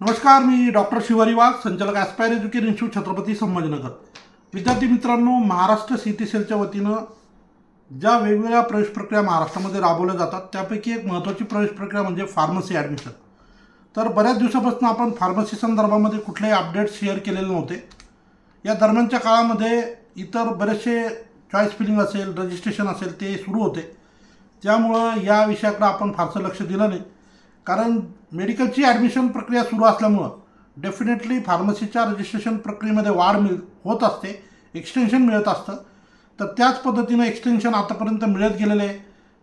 नमस्कार मी डॉक्टर शिवारी वाघ संचालक aspire education institute Chhatrapati Sambhajinagar. विद्यार्थी मित्रांनो महाराष्ट्र सी टी सेलच्या वतीनं ज्या वेगवेगळ्या प्रवेश प्रक्रिया महाराष्ट्रामध्ये राबवल्या जातात त्यापैकी एक महत्त्वाची प्रवेश प्रक्रिया म्हणजे फार्मसी ॲडमिशन तर बऱ्याच दिवसापासून आपण फार्मसी संदर्भामध्ये कुठलेही अपडेट शेअर केलेले नव्हते. या दरम्यानच्या काळामध्ये इतर बरेचसे चॉईस फिलिंग असेल रजिस्ट्रेशन असेल ते सुरू होते. त्यामुळं या विषयाकडे आपण फारसं लक्ष दिलं नाही. कारण मेडिकलची ॲडमिशन प्रक्रिया सुरू असल्यामुळं डेफिनेटली फार्मसीच्या रजिस्ट्रेशन प्रक्रियेमध्ये वाढ मिळ होत असते एक्सटेन्शन मिळत असतं. तर त्याच पद्धतीनं एक्सटेन्शन आतापर्यंत मिळत गेलेलं आहे.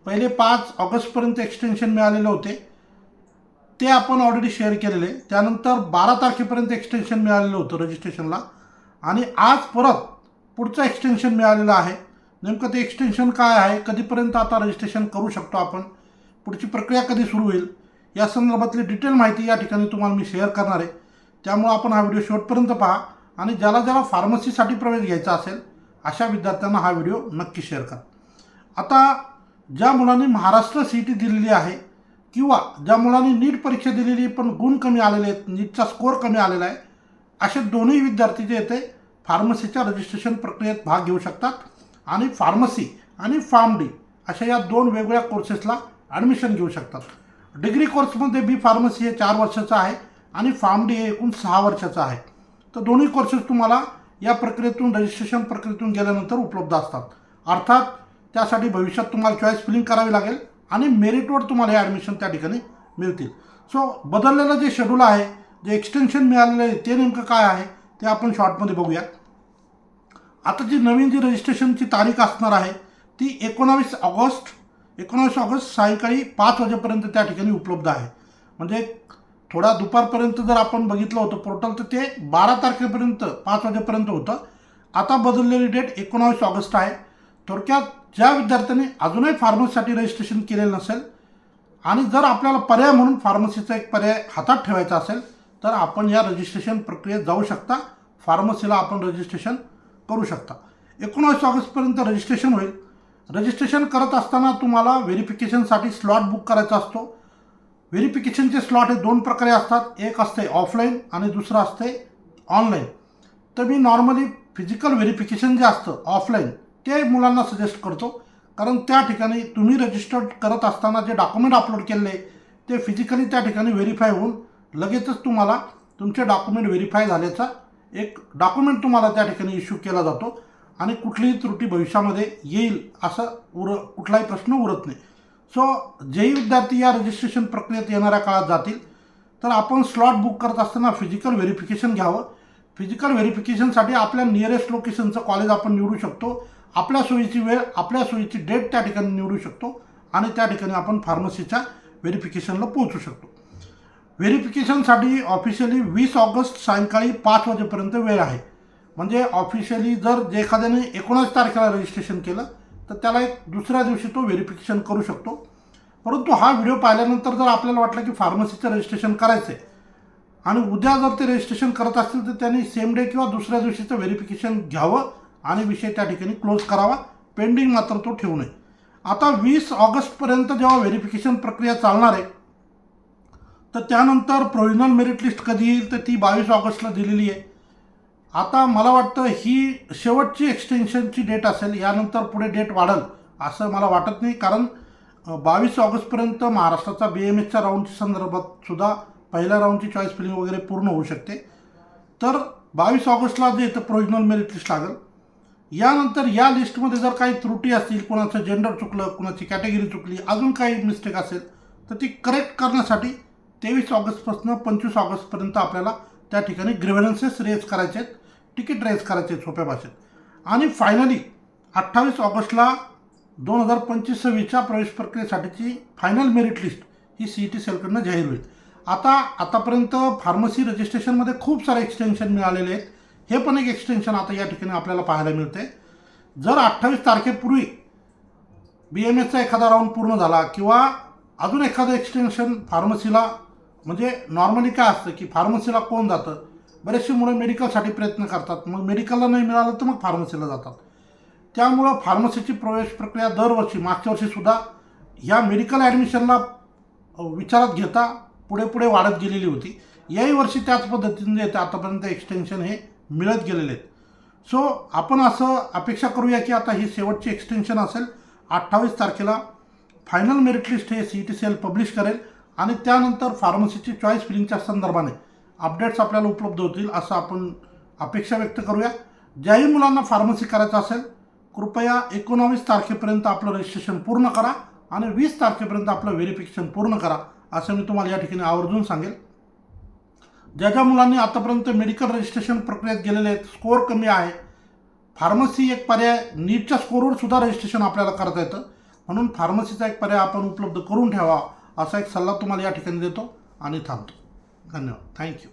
पहिले पाच ऑगस्टपर्यंत एक्सटेन्शन मिळालेले होते. ते आपण ऑलरेडी शेअर केलेले. त्यानंतर बारा तारखेपर्यंत एक्सटेन्शन मिळालेलं होतं रजिस्ट्रेशनला आणि आज परत पुढचं एक्सटेन्शन मिळालेलं आहे. नेमकं ते एक्सटेन्शन काय आहे? कधीपर्यंत आता रजिस्ट्रेशन करू शकतो आपण? पुढची प्रक्रिया कधी सुरू होईल? या संदर्भातली डिटेल माहिती या ठिकाणी तुम्हाला मी शेअर करणार आहे. त्यामुळं आपण हा व्हिडिओ शेवटपर्यंत पहा आणि ज्याला ज्याला फार्मसीसाठी प्रवेश घ्यायचा असेल अशा विद्यार्थ्यांना हा व्हिडिओ नक्की शेअर करा. आता ज्या मुलांनी महाराष्ट्र सी टी दिलेली आहे किंवा ज्या मुलांनी नीट परीक्षा दिलेली पण गुण कमी आलेले आहेत नीटचा स्कोअर कमी आलेला आहे असे दोन्ही विद्यार्थी जे येते फार्मसीच्या रजिस्ट्रेशन प्रक्रियेत भाग घेऊ शकतात आणि फार्मसी आणि फार्म डी अशा या दोन वेगवेगळ्या कोर्सेसला ॲडमिशन घेऊ शकतात. डिग्री कोर्समध्ये बी फार्मसी हे चार वर्षाचं आहे आणि फार्म डी हे एकूण सहा वर्षाचं आहे. तर दोन्ही कोर्सेस तुम्हाला या प्रक्रियेतून रजिस्ट्रेशन प्रक्रियेतून गेल्यानंतर उपलब्ध असतात. अर्थात त्यासाठी भविष्यात तुम्हाला चॉईस फिलिंग करावी लागेल आणि मेरिटवर तुम्हाला हे ॲडमिशन त्या ठिकाणी मिळतील. सो बदललेलं जे शेड्यूल आहे जे एक्सटेन्शन मिळालेलं आहे ते नेमकं काय आहे ते आपण शॉर्टमध्ये बघूया आता जी नवीन जी रजिस्ट्रेशनची तारीख असणार आहे ती एकोणावीस ऑगस्ट एकोणावीस ऑगस्ट सायंकाळी पाच वाजेपर्यंत त्या ठिकाणी उपलब्ध आहे. म्हणजे थोडा दुपारपर्यंत जर आपण बघितलं होतं पोर्टल तर ते बारा तारखेपर्यंत पाच वाजेपर्यंत होतं. आता बदललेली डेट एकोणावीस ऑगस्ट आहे. थोडक्यात ज्या विद्यार्थ्यांनी अजूनही फार्मसीसाठी रजिस्ट्रेशन केलेलं नसेल आणि जर आपल्याला पर्याय म्हणून फार्मसीचा एक पर्याय हातात ठेवायचा असेल तर आपण या रजिस्ट्रेशन प्रक्रियेत जाऊ शकता. फार्मसीला आपण रजिस्ट्रेशन करू शकता. एकोणावीस ऑगस्टपर्यंत रजिस्ट्रेशन होईल. रजिस्ट्रेशन करत असताना तुम्हाला व्हेरिफिकेशनसाठी स्लॉट बुक करायचा असतो. व्हेरिफिकेशनचे स्लॉट हे दोन प्रकारे असतात. एक असते ऑफलाईन आणि दुसरं असते ऑनलाईन तर मी नॉर्मली फिजिकल व्हेरिफिकेशन जे असतं ऑफलाईन ते मुलांना सजेस्ट करतो. कारण त्या ठिकाणी तुम्ही रजिस्टर्ड करत असताना जे डॉक्युमेंट अपलोड केले ते फिजिकली त्या ठिकाणी व्हेरीफाय होऊन लगेचच तुम्हाला तुमचे डॉक्युमेंट व्हेरीफाय झाल्याचा एक डॉक्युमेंट तुम्हाला त्या ठिकाणी इश्यू केला जातो. आणि कुठलीही त्रुटी भविष्यामध्ये येईल असं उर कुठलाही प्रश्न उरत नाही. सो जेही विद्यार्थी या रजिस्ट्रेशन प्रक्रियेत येणाऱ्या काळात जातील तर आपण स्लॉट बुक करत असताना फिजिकल व्हेरिफिकेशन घ्यावं. फिजिकल व्हेरिफिकेशनसाठी आपल्या नियरेस्ट लोकेशनचं कॉलेज आपण निवडू शकतो. आपल्या सोयीची वेळ आपल्या सोयीची डेट त्या ठिकाणी निवडू शकतो आणि त्या ठिकाणी आपण फार्मसीच्या व्हेरिफिकेशनला पोहोचू शकतो. व्हेरिफिकेशनसाठी ऑफिशियली वीस ऑगस्ट सायंकाळी पाच वाजेपर्यंत वेळ आहे. म्हणजे ऑफिशियली जर जे एखाद्याने एकोणास तारखेला रजिस्ट्रेशन केलं तर त्याला एक दुसऱ्या दिवशी तो व्हेरिफिकेशन करू शकतो. परंतु हा व्हिडिओ पाहिल्यानंतर जर आपल्याला वाटलं की फार्मसीचं रजिस्ट्रेशन करायचं आहे आणि उद्या जर ते रजिस्ट्रेशन करत असतील तर त्यांनी सेम डे किंवा दुसऱ्या दिवशीचं व्हेरिफिकेशन घ्यावं आणि विषय त्या ठिकाणी क्लोज करावा. पेंडिंग मात्र तो ठेवू नये. आता वीस ऑगस्टपर्यंत जेव्हा व्हेरिफिकेशन प्रक्रिया चालणार आहे तर त्यानंतर प्रोव्हिजनल मेरिट लिस्ट कधी येईल तर ती बावीस ऑगस्टला दिलेली आहे. आता मला वाटतं ही शेवटची एक्सटेन्शनची डेट असेल यानंतर पुढे डेट वाढेल असं मला वाटत नाही. कारण बावीस ऑगस्टपर्यंत महाराष्ट्राचा बी एम एसच्या राऊंडच्या संदर्भात सुद्धा पहिल्या राऊंडची चॉईस फिलिंग वगैरे पूर्ण होऊ शकते. तर बावीस ऑगस्टला जे इथं प्रोविजनल मेरिट लिस्ट लागेल यानंतर या लिस्टमध्ये जर काही त्रुटी असतील कोणाचं जेंडर चुकलं कोणाची कॅटेगरी चुकली अजून काही मिस्टेक असेल तर ती करेक्ट करण्यासाठी तेवीस ऑगस्टपासून पंचवीस ऑगस्टपर्यंत आपल्याला त्या ठिकाणी ग्रेव्हन्सेस रेज करायचे आहेत. तिकीट रेज करायचे सोप्या भाषेत. आणि फायनली अठ्ठावीस ऑगस्टला दोन हजार पंचवीस सव्वीसच्या प्रवेश प्रक्रियेसाठीची फायनल मेरिट लिस्ट ही सी ई टी सेलकडनं जाहीर होईल. आता आतापर्यंत फार्मसी रजिस्ट्रेशनमध्ये खूप सारे एक्सटेन्शन मिळालेले आहेत. हे पण एक एक्सटेन्शन आता या ठिकाणी आपल्याला पाहायला मिळते. जर अठ्ठावीस तारखेपूर्वी बी एम एसचा एखादा राऊंड पूर्ण झाला किंवा अजून एखादं एक्सटेन्शन फार्मसीला म्हणजे नॉर्मली काय असतं की फार्मसीला कोण जातं? बरेचसे मुलं मेडिकलसाठी प्रयत्न करतात. मग मेडिकलला नाही मिळालं तर मग फार्मसीला जातात. त्यामुळं फार्मसीची प्रवेश प्रक्रिया दरवर्षी मागच्या वर्षीसुद्धा ह्या मेडिकल ॲडमिशनला विचारात घेता पुढे पुढे वाढत गेलेली होती. याही वर्षी त्याच पद्धतीने येते. आतापर्यंत एक्सटेन्शन हे मिळत गेलेले आहेत. सो आपण असं अपेक्षा करूया की आता ही शेवटची एक्सटेन्शन असेल. अठ्ठावीस तारखेला फायनल मेरिट लिस्ट हे C T C L publish करेल आणि त्यानंतर फार्मसीची चॉईस फिलिंगच्या संदर्भाने अपडेट्स आपल्याला उपलब्ध होतील असं आपण अपेक्षा व्यक्त करूया. ज्याही मुलांना फार्मसी करायचं असेल कृपया एकोणावीस तारखेपर्यंत आपलं रजिस्ट्रेशन पूर्ण करा आणि वीस तारखेपर्यंत आपलं व्हेरिफिकेशन पूर्ण करा असं मी तुम्हाला या ठिकाणी आवर्जून सांगेल. ज्या ज्या मुलांनी आतापर्यंत मेडिकल रजिस्ट्रेशन प्रक्रियेत गेलेले आहेत स्कोअर कमी आहे. फार्मसी एक पर्याय नीटच्या स्कोअरवर सुद्धा रजिस्ट्रेशन आपल्याला करता येतं. म्हणून फार्मसीचा एक पर्याय आपण उपलब्ध करून ठेवा असा एक सल्ला तुम्हाला या ठिकाणी देतो आणि थांबतो. 彼の大挙